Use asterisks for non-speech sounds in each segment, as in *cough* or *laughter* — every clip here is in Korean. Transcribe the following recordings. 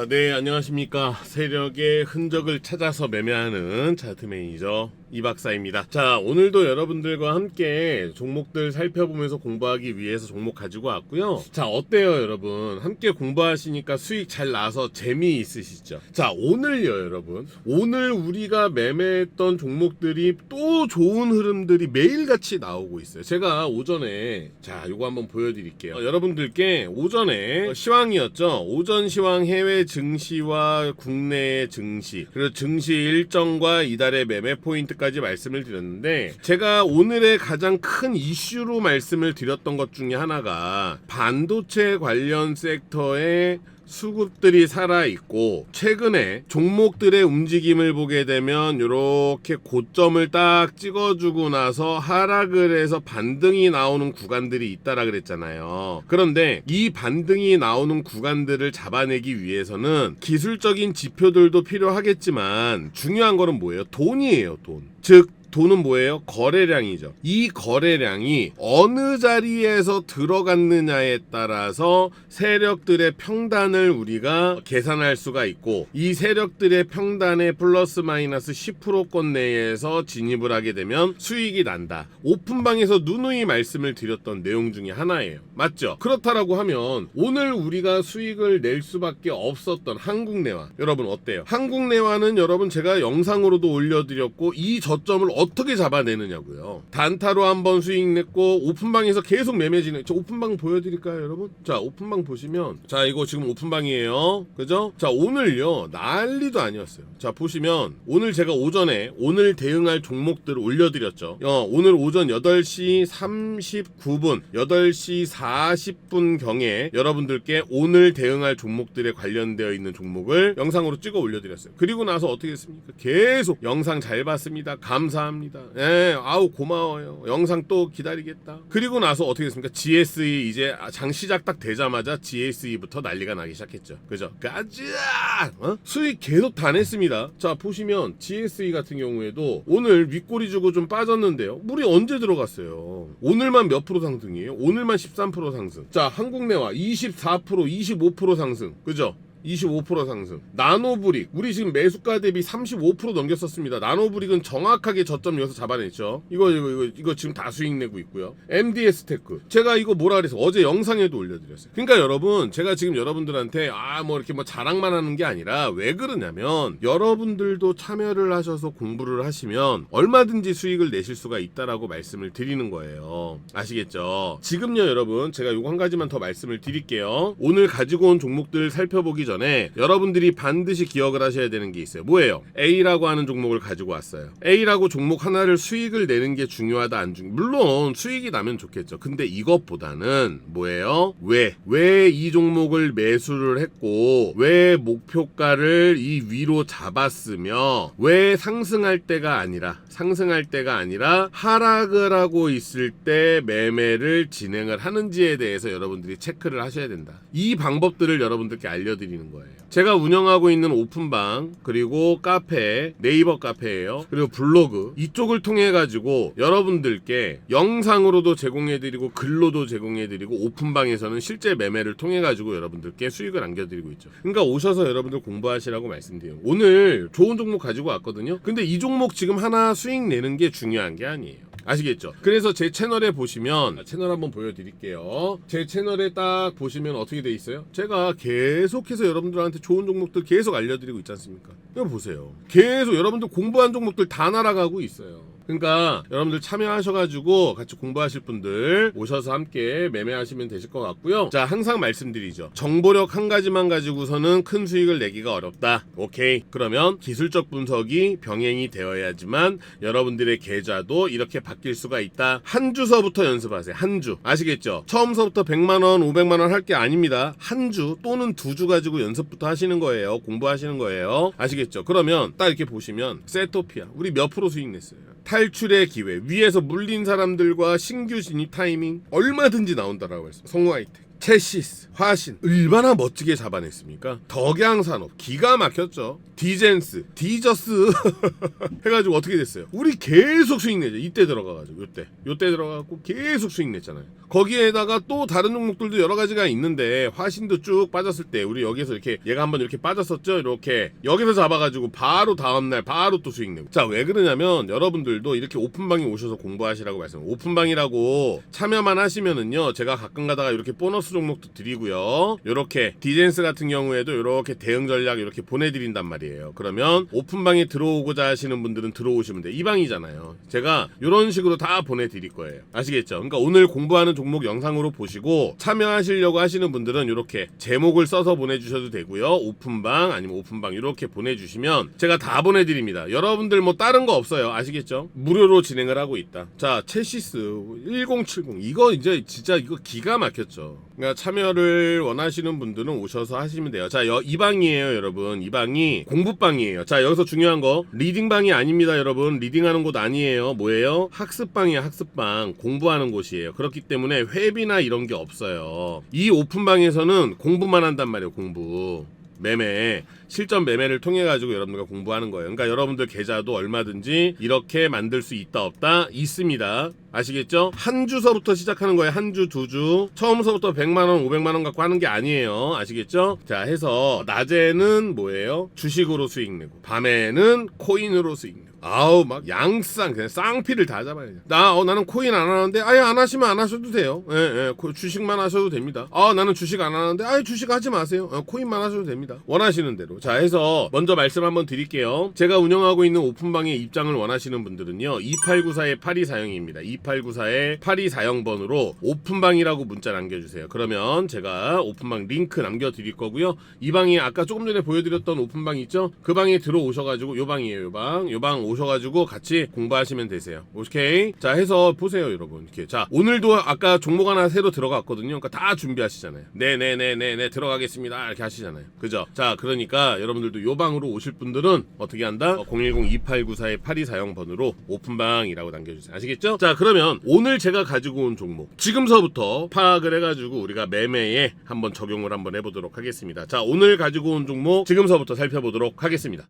자, 네, 안녕하십니까. 세력의 흔적을 찾아서 매매하는 차트 매니저 이 박사입니다. 자, 오늘도 여러분들과 함께 종목들 살펴보면서 공부하기 위해서 종목 가지고 왔고요. 자, 어때요, 여러분? 함께 공부하시니까 수익 잘 나서 재미있으시죠? 자, 오늘요, 여러분. 오늘 우리가 매매했던 종목들이 또 좋은 흐름들이 매일같이 나오고 있어요. 제가 오전에, 자, 요거 한번 보여드릴게요. 어, 여러분들께 오전에 시황이었죠? 오전 시황 해외 증시와 국내 증시, 그리고 증시 일정과 이달의 매매 포인트 까지 말씀을 드렸는데, 제가 오늘의 가장 큰 이슈로 말씀을 드렸던 것 중에 하나가 반도체 관련 섹터의 수급들이 살아있고 최근에 종목들의 움직임을 보게 되면 이렇게 고점을 딱 찍어주고 나서 하락을 해서 반등이 나오는 구간들이 있다라 그랬잖아요. 그런데 이 반등이 나오는 구간들을 잡아내기 위해서는 기술적인 지표들도 필요하겠지만 중요한 거는 뭐예요? 돈이에요, 돈. 즉 돈은 뭐예요? 거래량이죠. 이 거래량이 어느 자리에서 들어갔느냐에 따라서 세력들의 평단을 우리가 계산할 수가 있고 이 세력들의 평단의 플러스 마이너스 10%권 내에서 진입을 하게 되면 수익이 난다. 오픈방에서 누누이 말씀을 드렸던 내용 중에 하나예요. 맞죠? 그렇다라고 하면 오늘 우리가 수익을 낼 수밖에 없었던 한국내화 여러분 어때요? 한국내화는 여러분 제가 영상으로도 올려드렸고 이 저점을 어떻게 잡아내느냐고요. 단타로 한 번 수익 냈고 오픈방에서 계속 매매 진행. 저 오픈방 보여드릴까요, 여러분? 자, 오픈방 보시면 자 이거 지금 오픈방이에요. 그죠? 자 오늘요 난리도 아니었어요. 자 보시면 오늘 제가 오전에 오늘 대응할 종목들을 올려드렸죠. 어, 오늘 오전 8시 39분, 8시 40분 경에 여러분들께 오늘 대응할 종목들에 관련되어 있는 종목을 영상으로 찍어 올려드렸어요. 그리고 나서 어떻게 했습니까? 계속 영상 잘 봤습니다. 감사 합니다. 예, 아우 고마워요. 영상 또 기다리겠다. 그리고 나서 어떻게 했습니까? GSE 이제 장 시작 딱 되자마자 GSE부터 난리가 나기 시작했죠. 그죠? 가자! 어? 수익 계속 다 냈습니다. 자, 보시면 GSE 같은 경우에도 오늘 윗꼬리 주고 좀 빠졌는데요. 물이 언제 들어갔어요? 오늘만 몇 프로 상승이에요? 오늘만 13% 상승. 자, 한국내화 24%, 25% 상승. 그죠? 25% 상승. 나노브릭. 우리 지금 매수가 대비 35% 넘겼었습니다. 나노브릭은 정확하게 저점 여기서 잡아냈죠. 이거, 이거, 이거, 이거 지금 다 수익 내고 있고요. MDS 테크. 제가 이거 뭐라 그래서 어제 영상에도 올려드렸어요. 그러니까 여러분, 제가 지금 여러분들한테 아, 뭐 이렇게 뭐 자랑만 하는 게 아니라 왜 그러냐면 여러분들도 참여를 하셔서 공부를 하시면 얼마든지 수익을 내실 수가 있다라고 말씀을 드리는 거예요. 아시겠죠? 지금요, 여러분. 제가 요거 한 가지만 더 말씀을 드릴게요. 오늘 가지고 온 종목들 살펴보기 전에 여러분들이 반드시 기억을 하셔야 되는 게 있어요. 뭐예요? A라고 하는 종목을 가지고 왔어요. A라고 종목 하나를 수익을 내는 게 중요하다 안 중. 물론 수익이 나면 좋겠죠. 근데 이것보다는 뭐예요? 왜? 왜 이 종목을 매수를 했고 왜 목표가를 이 위로 잡았으며 왜 상승할 때가 아니라 상승할 때가 아니라 하락을 하고 있을 때 매매를 진행을 하는지에 대해서 여러분들이 체크를 하셔야 된다. 이 방법들을 여러분들께 알려드리는 거예요. 제가 운영하고 있는 오픈방 그리고 카페 네이버 카페예요. 그리고 블로그 이쪽을 통해 가지고 여러분들께 영상으로도 제공해드리고 글로도 제공해드리고 오픈방에서는 실제 매매를 통해 가지고 여러분들께 수익을 안겨드리고 있죠. 그러니까 오셔서 여러분들 공부하시라고 말씀드려요. 오늘 좋은 종목 가지고 왔거든요. 근데 이 종목 지금 하나 수익 내는 게 중요한 게 아니에요. 아시겠죠? 그래서 제 채널에 보시면 채널 한번 보여드릴게요. 제 채널에 딱 보시면 어떻게 돼 있어요? 제가 계속해서 여러분들한테 좋은 종목들 계속 알려드리고 있지 않습니까? 이거 보세요. 계속 여러분들 공부한 종목들 다 날아가고 있어요. 그러니까 여러분들 참여하셔가지고 같이 공부하실 분들 오셔서 함께 매매하시면 되실 것 같고요. 자 항상 말씀드리죠. 정보력 한 가지만 가지고서는 큰 수익을 내기가 어렵다. 오케이. 그러면 기술적 분석이 병행이 되어야지만 여러분들의 계좌도 이렇게 바뀔 수가 있다. 한 주서부터 연습하세요. 한 주. 아시겠죠? 처음서부터 100만 원, 500만 원 할 게 아닙니다. 한 주 또는 두 주 가지고 연습부터 하시는 거예요. 공부하시는 거예요. 아시겠죠? 그러면 딱 이렇게 보시면 세토피아 우리 몇 프로 수익 냈어요? 탈출의 기회 위에서 물린 사람들과 신규 진입 타이밍 얼마든지 나온다라고 했어 성우 하이텍 체시스, 화신 얼마나 멋지게 잡아냈습니까? 덕양산업 기가 막혔죠. 디젠스, 디저스 *laughs* 해가지고 어떻게 됐어요? 우리 계속 수익 내죠. 이때 들어가가지고 요때 요때 들어가고 계속 수익 냈잖아요. 거기에다가 또 다른 종목들도 여러 가지가 있는데 화신도 쭉 빠졌을 때 우리 여기서 이렇게 얘가 한번 이렇게 빠졌었죠. 이렇게 여기서 잡아가지고 바로 다음날 바로 또 수익 내고. 자 왜 그러냐면 여러분들도 이렇게 오픈방에 오셔서 공부하시라고 말씀. 오픈방이라고 참여만 하시면은요. 제가 가끔 가다가 이렇게 보너스 종목도 드리고요. 이렇게 디젠스 같은 경우에도 이렇게 대응 전략 이렇게 보내드린단 말이에요. 그러면 오픈방에 들어오고자 하시는 분들은 들어오시면 돼. 이 방이잖아요. 제가 이런 식으로 다 보내드릴 거예요. 아시겠죠? 그러니까 오늘 공부하는 종목 영상으로 보시고 참여하시려고 하시는 분들은 이렇게 제목을 써서 보내주셔도 되고요. 오픈방 아니면 오픈방 이렇게 보내주시면 제가 다 보내드립니다. 여러분들 뭐 다른 거 없어요. 아시겠죠? 무료로 진행을 하고 있다. 자, 체시스 1070 이거 이제 진짜 이거 기가 막혔죠. 그러니까 참여를 원하시는 분들은 오셔서 하시면 돼요. 자, 여, 이 방이에요, 여러분. 이 방이 공부방이에요. 자, 여기서 중요한 거 리딩방이 아닙니다, 여러분. 리딩하는 곳 아니에요. 뭐예요? 학습방이에요, 학습방. 공부하는 곳이에요. 그렇기 때문에 회비나 이런 게 없어요. 이 오픈방에서는 공부만 한단 말이에요, 공부. 매매 실전 매매를 통해 가지고 여러분들과 공부하는 거예요. 그러니까 여러분들 계좌도 얼마든지 이렇게 만들 수 있다 없다 있습니다. 아시겠죠? 한 주서부터 시작하는 거예요. 한 주, 두 주. 처음서부터 100만 원, 500만 원 갖고 하는 게 아니에요. 아시겠죠? 자, 해서 낮에는 뭐예요? 주식으로 수익 내고 밤에는 코인으로 수익 내고 아우 막 양쌍 그냥 쌍피를 다 잡아야죠. 나 어, 나는 코인 안 하는데 아예 안 하시면 안 하셔도 돼요. 예, 예, 코- 주식만 하셔도 됩니다. 아 나는 주식 안 하는데 아예 주식 하지 마세요. 어, 코인만 하셔도 됩니다. 원하시는 대로. 자 해서 먼저 말씀 한번 드릴게요. 제가 운영하고 있는 오픈방에 입장을 원하시는 분들은요 2894의 8240입니다. 2894의 8240번으로 오픈방이라고 문자 남겨주세요. 그러면 제가 오픈방 링크 남겨드릴 거고요. 이 방이 아까 조금 전에 보여드렸던 오픈방 있죠? 그 방에 들어오셔가지고 요 방이에요. 요 방. 요방 오셔가지고 같이 공부하시면 되세요. 오케이? 자 해서 보세요 여러분. 이렇게 자 오늘도 아까 종목 하나 새로 들어갔거든요. 그러니까 다 준비하시잖아요. 네네네네네 들어가겠습니다. 이렇게 하시잖아요. 그죠? 자 그러니까 여러분들도 요 방으로 오실 분들은 어떻게 한다? 010-2894의 8240번으로 오픈방이라고 남겨주세요. 아시겠죠? 자 그러면 오늘 제가 가지고 온 종목 지금서부터 파악을 해가지고 우리가 매매에 한번 적용을 한번 해보도록 하겠습니다. 자 오늘 가지고 온 종목 지금서부터 살펴보도록 하겠습니다.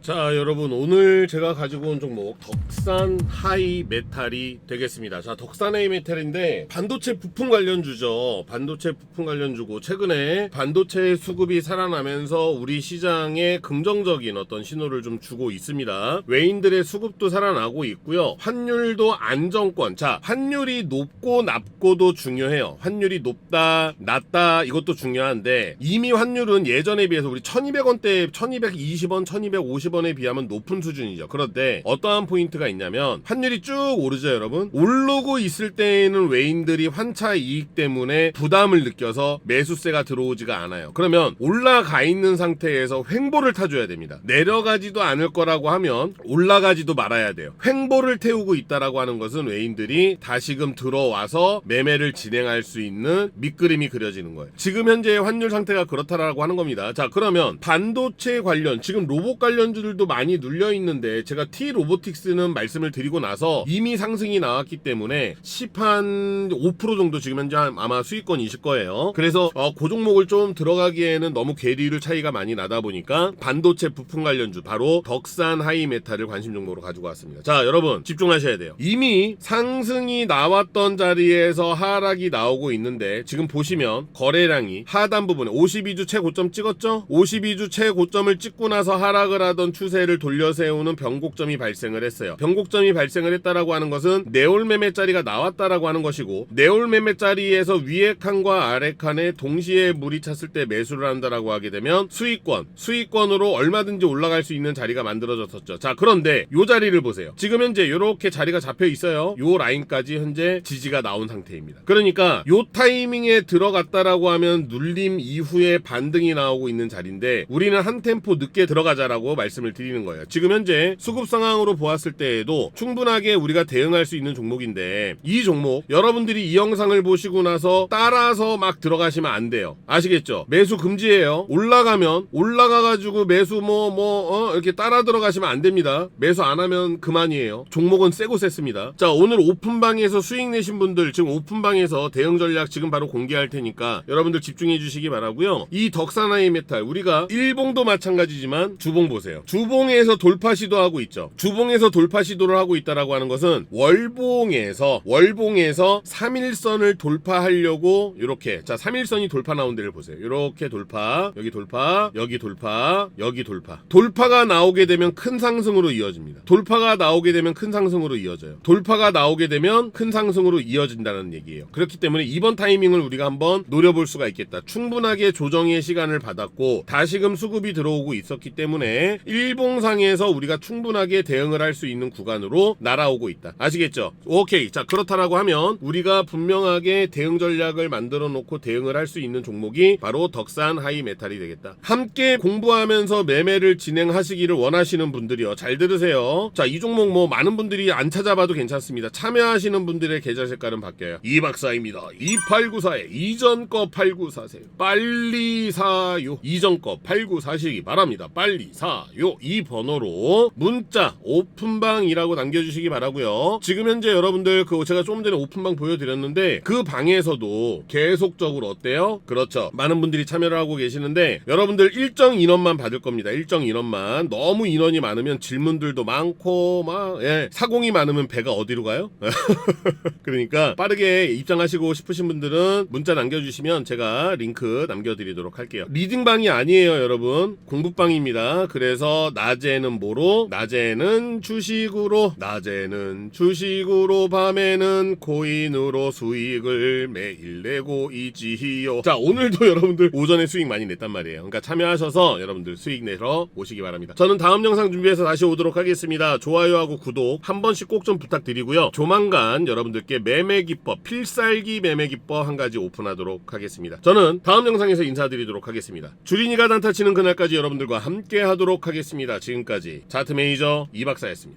자 여러분 오늘 제가 가지고 온 종목 덕산 하이 메탈이 되겠습니다. 자 덕산 하이 메탈인데 반도체 부품 관련주죠. 반도체 부품 관련주고 최근에 반도체 수급이 살아나면서 우리 시장에 긍정적인 어떤 신호를 좀 주고 있습니다. 외인들의 수급도 살아나고 있고요. 환율도 안정권. 자 환율이 높고 낮고도 중요해요. 환율이 높다 낮다 이것도 중요한데 이미 환율은 예전에 비해서 우리 1200원대 1220원 1250원 에 비하면 높은 수준이죠. 그런데 어떠한 포인트가 있냐면 환율이 쭉 오르죠 여러분. 오르고 있을 때에는 외인들이 환차 이익 때문에 부담을 느껴서 매수세가 들어오지가 않아요. 그러면 올라가 있는 상태에서 횡보를 타줘야 됩니다. 내려가지도 않을 거라고 하면 올라가지도 말아야 돼요. 횡보를 태우고 있다라고 하는 것은 외인들이 다시금 들어와서 매매를 진행할 수 있는 밑그림이 그려지는 거예요. 지금 현재의 환율 상태가 그렇다라고 하는 겁니다. 자 그러면 반도체 관련 지금 로봇 관련 주들도 많이 눌려 있는데 제가 T 로보틱스는 말씀을 드리고 나서 이미 상승이 나왔기 때문에 10한 5% 정도 지금 현재 아마 수익권이실 거예요. 그래서 어, 그 종목을 좀 들어가기에는 너무 괴리율 차이가 많이 나다 보니까 반도체 부품 관련주 바로 덕산 하이메탈을 관심 종목으로 가지고 왔습니다. 자 여러분 집중하셔야 돼요. 이미 상승이 나왔던 자리에서 하락이 나오고 있는데 지금 보시면 거래량이 하단 부분에 52주 최고점 찍었죠? 52주 최고점을 찍고 나서 하락을 하던 추세를 돌려세우는 변곡점이 발생을 했어요. 변곡점이 발생을 했다라고 하는 것은 네올 매매 자리가 나왔다라고 하는 것이고 네올 매매 자리에서 위에 칸과 아래 칸에 동시에 물이 찼을 때 매수를 한다라고 하게 되면 수익권, 수익권으로 얼마든지 올라갈 수 있는 자리가 만들어졌었죠. 자, 그런데 요 자리를 보세요. 지금 현재 이렇게 자리가 잡혀 있어요. 요 라인까지 현재 지지가 나온 상태입니다. 그러니까 요 타이밍에 들어갔다라고 하면 눌림 이후에 반등이 나오고 있는 자리인데 우리는 한 템포 늦게 들어가자라고 말씀 말씀을 드리는 거예요. 지금 현재 수급 상황으로 보았을 때에도 충분하게 우리가 대응할 수 있는 종목인데 이 종목 여러분들이 이 영상을 보시고 나서 따라서 막 들어가시면 안 돼요. 아시겠죠? 매수 금지예요. 올라가면 올라가가지고 매수 뭐뭐 이렇게 따라 들어가시면 안 됩니다. 매수 안 하면 그만이에요. 종목은 세고 셌습니다. 자 오늘 오픈방에서 수익 내신 분들 지금 오픈방에서 대응 전략 지금 바로 공개할 테니까 여러분들 집중해 주시기 바라고요. 이 덕산하이 메탈 우리가 일봉도 마찬가지지만 주봉 보세요. 주봉에서 돌파 시도하고 있죠. 주봉에서 돌파 시도를 하고 있다라고 하는 것은 월봉에서 월봉에서 3일선을 돌파하려고 이렇게 자 3일선이 돌파 나온 데를 보세요. 이렇게 돌파 여기 돌파 여기 돌파 여기 돌파 돌파가 나오게 되면 큰 상승으로 이어집니다. 돌파가 나오게 되면 큰 상승으로 이어져요. 돌파가 나오게 되면 큰 상승으로 이어진다는 얘기예요. 그렇기 때문에 이번 타이밍을 우리가 한번 노려볼 수가 있겠다. 충분하게 조정의 시간을 받았고 다시금 수급이 들어오고 있었기 때문에 일봉상에서 우리가 충분하게 대응을 할 수 있는 구간으로 날아오고 있다. 아시겠죠? 오케이. 자 그렇다라고 하면 우리가 분명하게 대응 전략을 만들어 놓고 대응을 할 수 있는 종목이 바로 덕산 하이 메탈이 되겠다. 함께 공부하면서 매매를 진행하시기를 원하시는 분들이요. 잘 들으세요. 자 이 종목 뭐 많은 분들이 안 찾아봐도 괜찮습니다. 참여하시는 분들의 계좌 색깔은 바뀌어요. 이 박사입니다. 2894에 이전 거 89사세요. 빨리 사요. 이전 거 89사시기 바랍니다. 빨리 사요. 이 번호로 문자 오픈방이라고 남겨주시기 바라고요. 지금 현재 여러분들 그 제가 조금 전에 오픈방 보여드렸는데 그 방에서도 계속적으로 어때요? 그렇죠. 많은 분들이 참여를 하고 계시는데 여러분들 일정 인원만 받을 겁니다. 일정 인원만 너무 인원이 많으면 질문들도 많고 막 예, 사공이 많으면 배가 어디로 가요? *laughs* 그러니까 빠르게 입장하시고 싶으신 분들은 문자 남겨주시면 제가 링크 남겨드리도록 할게요. 리딩방이 아니에요, 여러분. 공부방입니다. 그래서 낮에는 뭐로? 낮에는 주식으로, 낮에는 주식으로, 밤에는 코인으로 수익을 매일 내고 있지요. 자, 오늘도 *laughs* 여러분들 오전에 수익 많이 냈단 말이에요. 그러니까 참여하셔서 여러분들 수익 내러 오시기 바랍니다. 저는 다음 영상 준비해서 다시 오도록 하겠습니다. 좋아요하고 구독 한 번씩 꼭 좀 부탁드리고요. 조만간 여러분들께 매매 기법, 필살기 매매 기법 한 가지 오픈하도록 하겠습니다. 저는 다음 영상에서 인사드리도록 하겠습니다. 주린이가 단타 치는 그날까지 여러분들과 함께 하도록 하겠습니다. 지금까지 자트 매니저 이 박사였습니다.